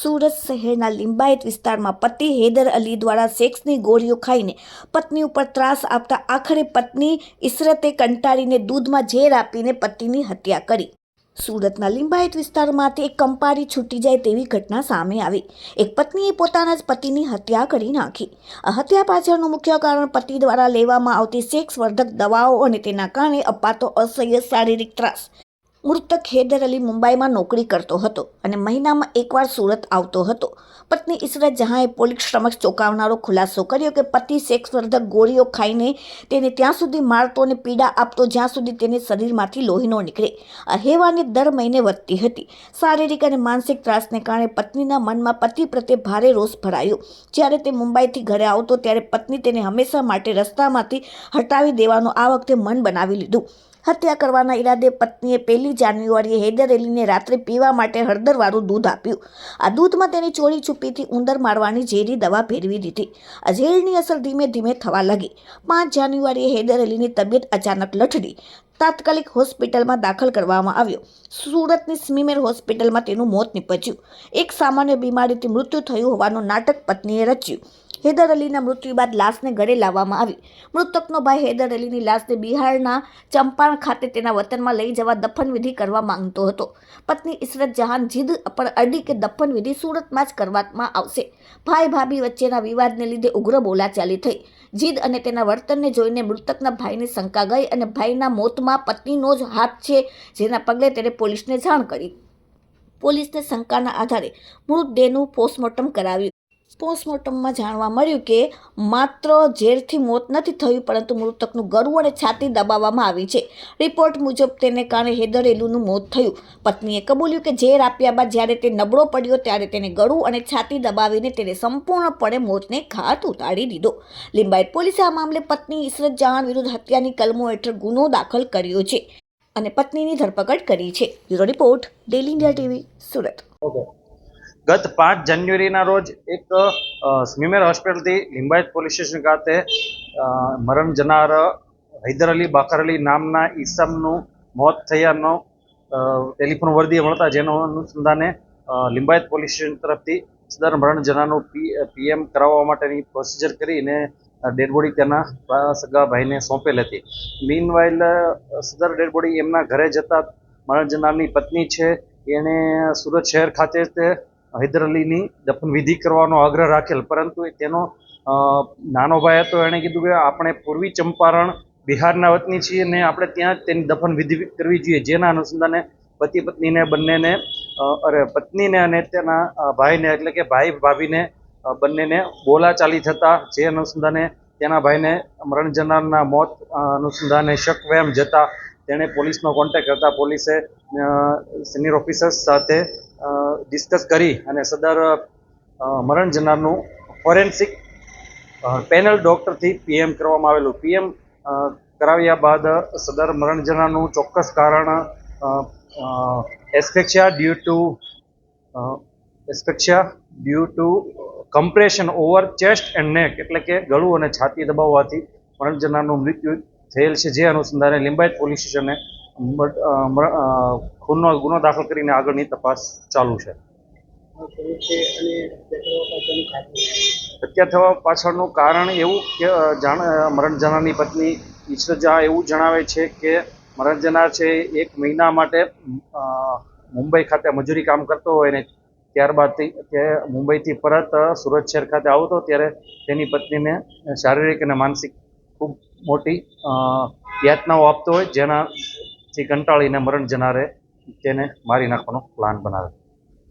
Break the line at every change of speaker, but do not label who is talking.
સુરત શહેરના લિંબાયત વિસ્તારમાં પતિ હૈદર અલી દ્વારા સેક્સની ગોળીઓ ખાઈને પત્ની ઉપર ત્રાસ આપતા આખરે પત્ની ઇસરતે કંટાળીને દૂધમાં ઝેર આપીને પતિની હત્યા કરી. સુરતના લિંબાયત વિસ્તારમાંથી એક કંપારી છૂટી જાય તેવી ઘટના સામે આવી. એક પત્નીએ પોતાના જ પતિની હત્યા કરી નાખી. આ હત્યા પાછળનું મુખ્ય કારણ પતિ દ્વારા લેવામાં આવતી સેક્સ વર્ધક દવાઓ અને તેના કારણે અપાતો અસહ્ય શારીરિક ત્રાસ. મૃતક હૈદર અલી મુંબઈમાં નોકરી કરતો હતો અને મહિનામાં એકવાર સુરત આવતો હતો. પત્ની ઈશરત જહાંએ પોલીસ સમક્ષ ચોંકાવનારો ખુલાસો કર્યો કે પતિ સેક્સવર્ધક ગોળીઓ ખાઈને તેને ત્યાં સુધી મારતો અને પીડા આપતો જ્યાં સુધી તેને શરીરમાંથી લોહી ન નીકળે. આ હેવાની દર મહિને વધતી હતી. શારીરિક અને માનસિક ત્રાસને કારણે પત્નીના મનમાં પતિ પ્રત્યે ભારે રોષ ભરાયો. જ્યારે તે મુંબઈથી ઘરે આવતો, ત્યારે પત્ની તેને હંમેશા માટે રસ્તામાંથી હટાવી દેવાનું આ વખતે મન બનાવી લીધું. હત્યા કરવાના ઈરાદે પત્નીએ પહેલી જાન્યુઆરીએ હૈદર અલીને રાત્રે પીવા માટે હળદરવાળું દૂધ આપ્યું. આ દૂધમાં તેની ચોરી છુપીથી ઉંદર મારવાની ઝેરી દવા ભેળવી દીધી. આ ઝેરની અસર ધીમે ધીમે થવા લાગી. પાંચ જાન્યુઆરીએ હૈદર અલીની તબિયત અચાનક લથડી. તાત્કાલિક હોસ્પિટલમાં દાખલ કરવામાં આવ્યો. સુરતની સ્મીમેર હોસ્પિટલમાં તેનું મોત નીપજ્યું. એક સામાન્ય બીમારીથી મૃત્યુ થયું હોવાનું નાટક પત્નીએ રચ્યું. હૈદર અલીના મૃત્યુ બાદ લાશને ઘરે લાવવામાં આવી. મૃતકનો ભાઈ હૈદર અલીની લાશને બિહારના ચંપાણ ખાતે તેના વતનમાં લઈ જવા દફનવિધિ કરવા માંગતો હતો. પત્ની ઈશરત જહાન જીદ પર અડી કે દફનવિધિ સુરતમાં જ કરવામાં આવશે. ભાઈ ભાભી વચ્ચેના વિવાદને લીધે ઉગ્ર બોલાચાલી થઈ. જીદ અને તેના વર્તનને જોઈને મૃતકના ભાઈને શંકા ગઈ અને ભાઈના મોતમાં પત્નીનો જ હાથ છે, જેના પગલે તેણે પોલીસને જાણ કરી. પોલીસને શંકાના આધારે મૃતદેહનું પોસ્ટમોર્ટમ કરાવ્યું. પોસ્ટમોર્ટમમાં જાણવા મળ્યું કે માત્ર ઝેરથી મોત નથી થયું, પરંતુ મૃતકનું ગરુ અને છાતી દબાવવામાં આવી છે. રિપોર્ટ મુજબ તેને કારણે હેદરેલુનું મોત થયું. પત્નીએ કબૂલ્યું કે ઝેર આપ્યા બાદ જ્યારે તે નબળો પડ્યો ત્યારે તેને ગળું અને છાતી દબાવીને તેને સંપૂર્ણપણે મોતને ઘાત ઉતારી દીધો. લિંબાયત પોલીસે આ મામલે પત્ની ઇસરત જહાન વિરુદ્ધ હત્યાની કલમો હેઠળ ગુનો દાખલ કર્યો છે અને પત્નીની ધરપકડ કરી છે. Bureau report daily India TV, Surat.
Okay ગત પાંચ જાન્યુઆરીના રોજ એક સ્મીમેર હોસ્પિટલથી લિંબાયત પોલીસ સ્ટેશન ખાતે મરણ જનાર હૈદર અલી બાખર અલી નામના ઈસમનું મોત થયાનો ટેલિફોન વર્દીએ મળતા જેનો અનુસંધાને લિંબાયત પોલીસ સ્ટેશન તરફથી સદર મરણ જનાનું પીએમ કરાવવા માટેની પ્રોસિજર કરીને ડેડ બોડી તેના સગા ભાઈને સોંપેલ હતી. મીન સદર ડેડ એમના ઘરે જતા મરણ જનારની પત્ની છે. એણે સુરત શહેર ખાતે તે હૈદર અલીની દફન વિધિ કરવાનો આગ્રહ રાખેલ. પરંતુ તેનો નાનો ભાઈ હતો એણે કીધું કે આપણે પૂર્વી ચંપારણ બિહારના વતની છીએ ને આપણે ત્યાં તેની દફનવિધિ કરવી જોઈએ. જેના અનુસંધાને પતિ પત્નીને બંનેને અરે, પત્નીને અને તેના ભાઈને એટલે કે ભાઈ ભાભીને બંનેને બોલાચાલી થતા, જે અનુસંધાને તેના ભાઈને મરણ જનારના મોત અનુસંધાને શક વહેમ જતા તેણે પોલીસનો કોન્ટેક કરતા પોલીસે સિનિયર ઓફિસર્સ સાથે ડિસ્કસ કરી અને સદર મરણ જનારનું ફોરેન્સિક પેનલ ડોક્ટરથી પીએમ કરવામાં આવેલું. પીએમ કરાવ્યા બાદ સદર મરણ જનારનું ચોક્કસ કારણ asphyxia due to asphyxia due to compression over chest and neck એટલે કે ગળું અને છાતી દબાવવાથી મરણ જનારનું મૃત્યુ થયેલ છે જે અનુસંધાને લિંબાયત પોલીસ સ્ટેશને ખૂનનો ગુનો દાખલ કરીને આગળની તપાસ ચાલુ છે. હત્યા થવા પાછળનું કારણ એવું કે મરણ જનારની પત્ની ઈશ્વર એવું જણાવે છે કે, મરણ જનાર છે એક મહિના માટે મુંબઈ ખાતે મજૂરી કામ કરતો હોય ને ત્યારબાદ તે મુંબઈથી પરત સુરત શહેર ખાતે આવતો ત્યારે તેની પત્નીને શારીરિક અને માનસિક ખૂબ મોટી યાતનાઓ આપતો હોય જેનાથી કંટાળીને મરણ જનારે તેને મારી નાખવાનો પ્લાન બનાવે.